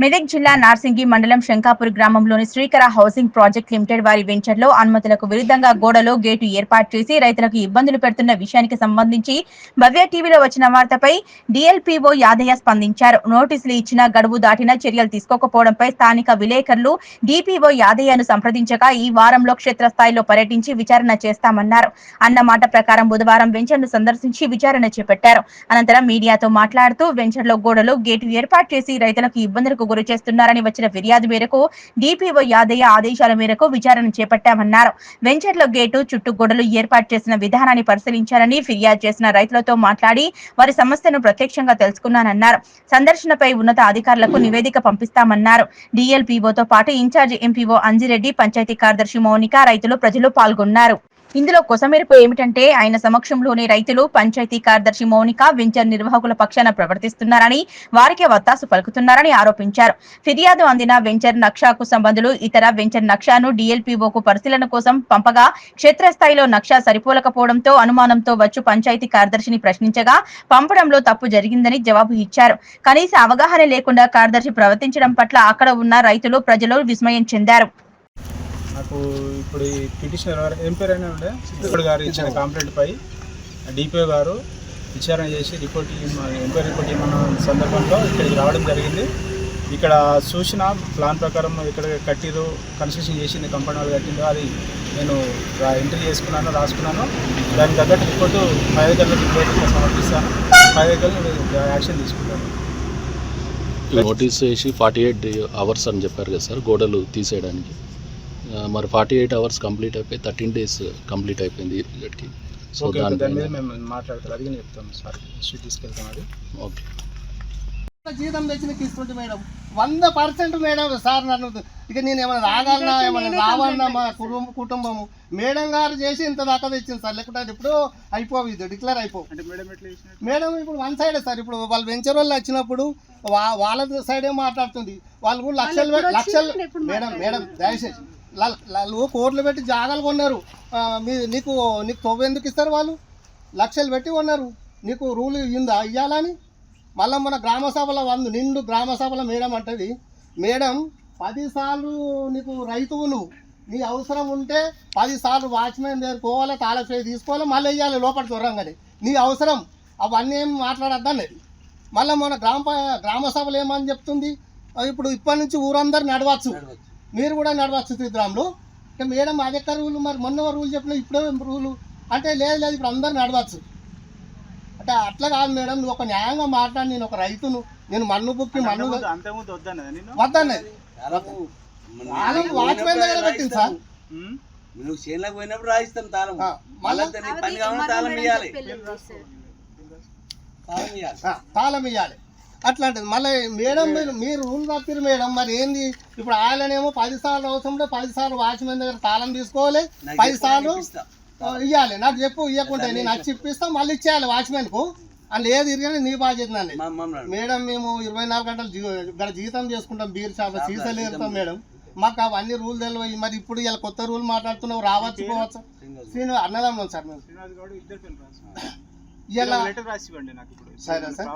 మెదక్ జిల్లా నార్సింగి మండలం శంకాపూర్ గ్రామంలోని శ్రీకర హౌసింగ్ ప్రాజెక్ట్ లిమిటెడ్ వారి వెంచర్లో అనుమతులకు విరుద్ధంగా గోడలో గేటు ఏర్పాటు చేసి రైతులకు ఇబ్బందులు పెడుతున్న విషయానికి సంబంధించి భవ్య టీవీలో వచ్చిన వార్తపై డిఎల్పీఓ యాదయ్య స్పందించారు. నోటీసులు ఇచ్చిన గడువు దాటిన చర్యలు తీసుకోకపోవడంపై స్థానిక విలేకరులు డిపిఓ యాదయ్యను సంప్రదించగా ఈ వారంలో క్షేత్రస్థాయిలో పర్యటించి విచారణ చేస్తామన్నారు. అన్న మాట ప్రకారం బుధవారం వెంచర్ను సందర్శించి విచారణ చేపట్టారు. అనంతరం మీడియాతో మాట్లాడుతూ వెంచర్లో గోడలో గేటు ఏర్పాటు చేసి రైతులకు ఇబ్బందులకు గురి చేస్తున్నారని వచ్చిన ఫిర్యాదు మేరకు డిపిఓ యాదయ్య ఆదేశాల మేరకు విచారణ చేపట్టామన్నారు. వెంచర్లో గేటు చుట్టూ గోడలు ఏర్పాటు చేసిన విధానాన్ని పరిశీలించారని ఫిర్యాదు చేసిన రైతులతో మాట్లాడి వారి సమస్యను ప్రత్యక్షంగా తెలుసుకున్నానన్నారు. సందర్శనపై ఉన్నత అధికారులకు నివేదిక పంపిస్తామన్నారు. డిఎల్పీఓతో పాటు ఇన్ఛార్జి ఎంపీఓ అంజిరెడ్డి పంచాయతీ కార్యదర్శి మౌనిక రైతులు ప్రజలు పాల్గొన్నారు. ఇందులో కొసమెరుపు ఏమిటంటే ఆయన సమక్షంలోనే రైతులు పంచాయతీ కార్యదర్శి మౌనిక వెంచర్ నిర్వాహకుల పక్షాన ప్రవర్తిస్తున్నారని వారికి వత్తాసు పలుకుతున్నారని ఆరోపించారు. ఫిర్యాదు అందిన వెంచర్ నక్షాకు సంబంధులు ఇతర వెంచర్ నక్షాను డిఎల్పిఓకు పరిశీలన కోసం పంపగా క్షేత్రస్థాయిలో నక్షా సరిపోలకపోవడంతో అనుమానంతో వచ్చు పంచాయతీ కార్యదర్శిని ప్రశ్నించగా పంపడంలో తప్పు జరిగిందని జవాబు ఇచ్చారు. కనీస అవగాహన లేకుండా కార్యదర్శి ప్రవర్తించడం పట్ల అక్కడ ఉన్న రైతులు ప్రజలు విస్మయం చెందారు. నాకు ఇప్పుడు ఈ పిటిషనర్ ఎవరు ఏం పేరు అయినా ఉండే? సిద్ధుడు గారు ఇచ్చిన కంప్లైంట్ పై డిపిఓ గారు విచారణ చేసి రిపోర్ట్ ఎంక్వైరీ రిపోర్ట్ ఇవ్వమన్న సందర్భంలో ఇక్కడికి రావడం జరిగింది. ఇక్కడ చూసిన ప్లాన్ ప్రకారం ఇక్కడ కట్టిరు కన్స్ట్రక్షన్ చేసింది కంపెనీ వాళ్ళు కట్టిందో అది నేను ఎంట్రీ చేసుకున్నాను రాసుకున్నాను. దానికి తగ్గట్టు రిపోర్టు పై అధికారులకు రిపోర్ట్ సమర్పిస్తాను పై అధికారులు యాక్షన్ తీసుకుంటాను. నోటీస్ వేసి ఫార్టీ ఎయిట్ అవర్స్ అని చెప్పారు కదా సార్ గోడలు తీసేయడానికి. మరి ఫార్టీ ఎయిట్ అవర్స్ కంప్లీట్ అయిపోయి థర్టీన్ డేస్ కంప్లీట్ అయిపోయింది ఇక్కడికి సో దాని మీద మేము మాట్లాడతాం అది చెప్తాం సార్. ఇష్యూ తీసుకెళ్తాం అది. ఓకే జీతం తెచ్చి నీకు ఇస్తుంటే మేడం. వంద పర్సెంట్ మేడం సార్ నన్ను ఇక నేను ఏమైనా రాగలనా ఏమైనా రావన్నా మా కుటుంబ కుటుంబము? మేడం గారు చేసి ఇంత దాకా తెచ్చింది సార్. లేకుంటే అది ఇప్పుడు అయిపోవు ఇది డిక్లేర్ అయిపో అంటే మేడం ఎట్లా చేసినట్టు? మేడం ఇప్పుడు వన్ సైడే సార్. ఇప్పుడు వాళ్ళు వెంచర్ వాళ్ళు వచ్చినప్పుడు వాళ్ళ సైడే మాట్లాడుతుంది. వాళ్ళు కూడా లక్షలు లక్షలు మేడం మేడం దయచేసి. నువ్వు కోట్లు పెట్టి జాగాలు కొన్నారు. మీ నీకు నీకు తొవ్వ ఎందుకు ఇస్తారు వాళ్ళు? లక్షలు పెట్టి కొన్నారు. నీకు రూల్ ఇందా ఇయ్యాలని మళ్ళీ మన గ్రామ సభలో వంద నిండు గ్రామ సభలో మేడం అంటది మేడం పదిసార్లు నీకు రైతువు నువ్వు నీ అవసరం ఉంటే పదిసార్లు వాచ్మెన్ దగ్గర పోవాలి తాళపేయి తీసుకోవాలి మళ్ళీ వెయ్యాలి లోపల చూడంగానే. నీ అవసరం అవన్నీ ఏం మాట్లాడద్దన్నది మళ్ళీ మన గ్రామ గ్రామ సభలు ఏమని చెప్తుంది? ఇప్పుడు ఇప్పటి నుంచి ఊరందరు నడవచ్చు మీరు కూడా నడవచ్చు శ్రీగ్రాములు ఇక మేడం అది ఎక్కడ రూల్ మరి మొన్న రూల్ చెప్పిన ఇప్పుడే రూలు. అంటే లేదు లేదు ఇప్పుడు అందరు నడవచ్చు. అంటే అట్లా కాదు మేడం నువ్వు ఒక న్యాయంగా మాట్లాడి నేను ఒక రైతును. నేను మన్ను బుక్కి మన్ను వద్దన్నదా వాచ్మెన్ దగ్గర పెట్టింది సార్. ఉమ్? నువ్వు చేనులకు పోయినప్పుడు రాయిస్తాం తాళం. ఆ, మళ్ళా పని కావాలి తాళం ఇవ్వాలి తాళం ఇవ్వాలి ఆ, తాళం ఇవ్వాలి అట్లాంటిది. మళ్ళీ మేడం మీరు మీరు రూల్ తప్పిరు మేడం. మరి ఏంది? ఇప్పుడు ఆయననేమో పది సార్లు అవసరం ఉంటే పది సార్లు వాచ్మెన్ దగ్గర తాళం తీసుకోవాలి. పది సార్లు నేను ఇవ్వాలి నాకు చెప్పు ఇవ్వకుంటే నేను వచ్చి ఇప్పిస్తాం మళ్ళీ ఇచ్చేయాలి వాచ్మెన్కు. అని లేదు ఇరగానే నీ బాధ్యత మమ్మల్ని మేడం. మేము ఇరవై నాలుగు గంటలు ఇక్కడ జీతం చేసుకుంటాం బీర్ షాప్ సీసాలు ఏరుతాం మేడం. మాకు అవన్నీ రూల్ తెలియదు మరి ఇప్పుడు ఇలా కొత్త రూల్ మాట్లాడుతున్నావు రావచ్చు పోవచ్చు. శ్రీను అన్నదమ్ములం సార్ మేము గౌడ్ సరే, సార్.